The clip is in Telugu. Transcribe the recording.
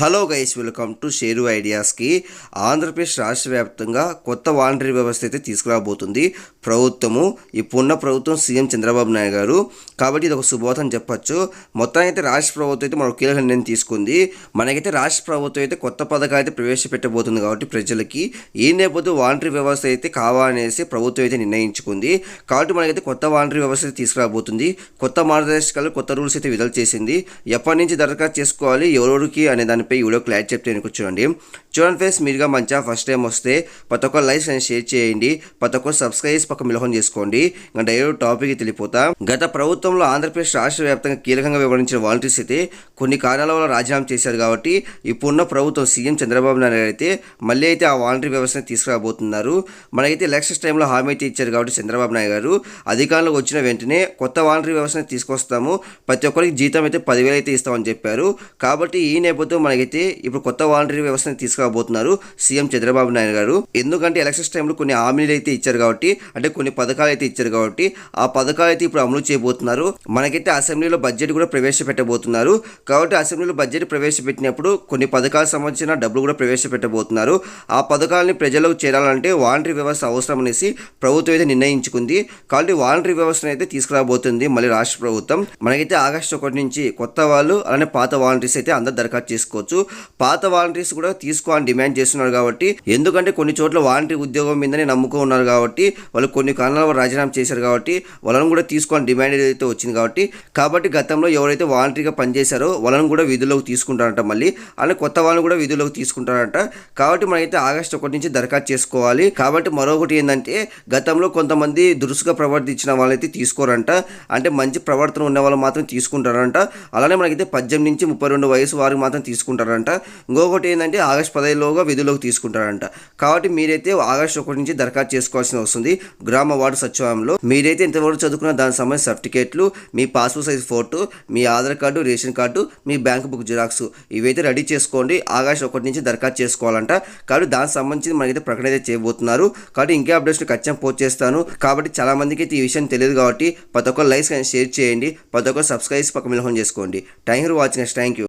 Hello guys welcome to Sheru ఐడియాస్కి Andhra Pradesh రాష్ట్ర వ్యాప్తంగా కొత్త వాలంటరీ వ్యవస్థ అయితే తీసుకురాబోతుంది. ప్రభుత్వము ఇప్పుడున్న ప్రభుత్వం సీఎం చంద్రబాబు నాయుడు గారు. కాబట్టి ఇది ఒక శుభోతం అని చెప్పచ్చు. మొత్తానికి అయితే రాష్ట్ర ప్రభుత్వం అయితే మరొక కీలక నిర్ణయం తీసుకుంది. మనకైతే రాష్ట్ర ప్రభుత్వం అయితే కొత్త పథకాలు అయితే ప్రవేశపెట్టబోతుంది కాబట్టి ప్రజలకి ఏ నేపథ్యం వాలంటరీ వ్యవస్థ అయితే కావాలనేసి ప్రభుత్వం అయితే నిర్ణయించుకుంది. కాబట్టి మనకైతే కొత్త వాలంటరీ వ్యవస్థ అయితే తీసుకురాబోతుంది. కొత్త మార్గదర్శకాలు కొత్త రూల్స్ అయితే విడుదల చేసింది. ఎప్పటి నుంచి దరఖాస్తు చేసుకోవాలి ఎవరెవరికి అనే దాని దానిపై ఈ వీడియో క్లారిటీ చెప్తే వెనుక చూడండి చూడండి ఫ్రెండ్స్ మీరుగా మంచిగా ఫస్ట్ టైం వస్తే ప్రతి ఒక్క లైక్ అండ్ షేర్ చేయండి. ప్రతి ఒక్క సబ్స్క్రైబ్ పక్క మిలహం చేసుకోండి. ఇంకా డైరెక్ట్ టాపిక్ తెలిపోతా గత ప్రభుత్వంలో ఆంధ్రప్రదేశ్ రాష్ట్ర వ్యాప్తంగా కీలకంగా వివరించిన వాలంటీర్స్ అయితే కొన్ని కారణాల వల్ల రాజీనామా చేశారు కాబట్టి ఇప్పుడున్న ప్రభుత్వం సీఎం చంద్రబాబు నాయుడు అయితే మళ్ళీ అయితే ఆ వాలంటీర్ వ్యవస్థను తీసుకురాబోతున్నారు. మనకైతే ఎలక్షన్స్ టైంలో హామీ అయితే ఇచ్చారు కాబట్టి చంద్రబాబు నాయుడు గారు. అధికారంలోకి వచ్చిన వెంటనే కొత్త వాలంటీర్ వ్యవస్థను తీసుకొస్తాము. ప్రతి ఒక్కరికి జీతం అయితే పదివేలు అయితే ఇస్తామని చెప్పారు. కాబట్టి ఈ నేపథ్యం మనకైతే ఇప్పుడు కొత్త వాలంటీర్ వ్యవస్థను తీసుకురాబోతున్నారు సీఎం చంద్రబాబు నాయుడు గారు. ఎందుకంటే ఎలక్షన్స్ టైంలో కొన్ని హామీలు అయితే ఇచ్చారు కాబట్టి అంటే కొన్ని పథకాలు అయితే ఇచ్చారు కాబట్టి ఆ పథకాలు అయితే ఇప్పుడు అమలు చేయబోతున్నారు. మనకైతే అసెంబ్లీలో బడ్జెట్ కూడా ప్రవేశపెట్టబోతున్నారు. కాబట్టి అసెంబ్లీలో బడ్జెట్ ప్రవేశపెట్టినప్పుడు కొన్ని పథకాలకు సంబంధించిన డబ్బులు కూడా ప్రవేశపెట్టబోతున్నారు. ఆ పథకాలని ప్రజలకు చేరాలంటే వాలంటరీ వ్యవస్థ అవసరం అనేసి ప్రభుత్వం అయితే నిర్ణయించుకుంది. కాబట్టి వాలంటరీ వ్యవస్థను అయితే తీసుకురాబోతుంది మళ్ళీ రాష్ట్ర ప్రభుత్వం. మనకైతే ఆగస్టు ఒకటి నుంచి కొత్త వాళ్ళు అలానే పాత వాలంటీర్స్ అయితే అందరు దరఖాస్తు చేసుకోవచ్చు. పాత వాలంటీర్స్ కూడా తీసుకోవాలని డిమాండ్ చేస్తున్నారు కాబట్టి ఎందుకంటే కొన్ని చోట్ల వాలంటీర్ ఉద్యోగం మీదనే నమ్ముకో ఉన్నారు కాబట్టి వాళ్ళు కొన్ని కారణాల వల్ల రాజీనామా చేశారు కాబట్టి వాళ్ళను కూడా తీసుకోవాలని డిమాండ్ అయితే వచ్చింది కాబట్టి కాబట్టి గతంలో ఎవరైతే వాలంటీర్గా పనిచేశారో వాళ్ళను కూడా విధుల్లోకి తీసుకుంటారంట మళ్ళీ. అలానే కొత్త వాళ్ళని కూడా విధుల్లోకి తీసుకుంటారంట. కాబట్టి మనమైతే ఆగస్టు ఒకటి నుంచి దరఖాస్తు చేసుకోవాలి. కాబట్టి మరొకటి ఏంటంటే గతంలో కొంతమంది దురుసుగా ప్రవర్తించిన వాళ్ళైతే తీసుకోరంట. అంటే మంచి ప్రవర్తన ఉన్న వాళ్ళు మాత్రం తీసుకుంటారంట. అలానే మనకైతే పద్దెనిమిది నుంచి ముప్పై రెండు వయసు వారికి మాత్రం తీసుకుంటారంట. ఇంకొకటి ఏంటంటే ఆగస్ట్ పదహైదులోగా విధుల్లోకి తీసుకుంటారంట. కాబట్టి మీరైతే ఆగస్ట్ ఒకటి నుంచి దరఖాస్తు చేసుకోవాల్సి వస్తుంది గ్రామ వార్డు సచివాలయంలో మీరైతే ఇంతవరకు చదువుకున్న దానికి సంబంధించిన సర్టిఫికేట్లు మీ పాస్పోర్ట్ సైజ్ ఫోటో మీ ఆధార్ కార్డు రేషన్ కార్డు మీ బ్యాంక్ బుక్ జిరాక్స్ ఇవైతే రెడీ చేసుకోండి. ఆగస్ట్ ఒకటి నుంచి దరఖాస్తు చేసుకోవాలంట. కాబట్టి దానికి సంబంధించి మనకైతే ప్రకటన అయితే చేయబోతున్నారు. కాబట్టి ఇంకే అప్డేట్స్ ఖచ్చితంగా పోస్ట్ చేస్తాను. కాబట్టి చాలా మందికి అయితే ఈ విషయం తెలియదు కాబట్టి ప్రతి ఒక్కరు లైక్స్ కానీ షేర్ చేయండి. ప్రతి ఒక్కరు సబ్స్క్రైబ్ పక్క మిలహం చేసుకోండి. Thank you for watching thank you.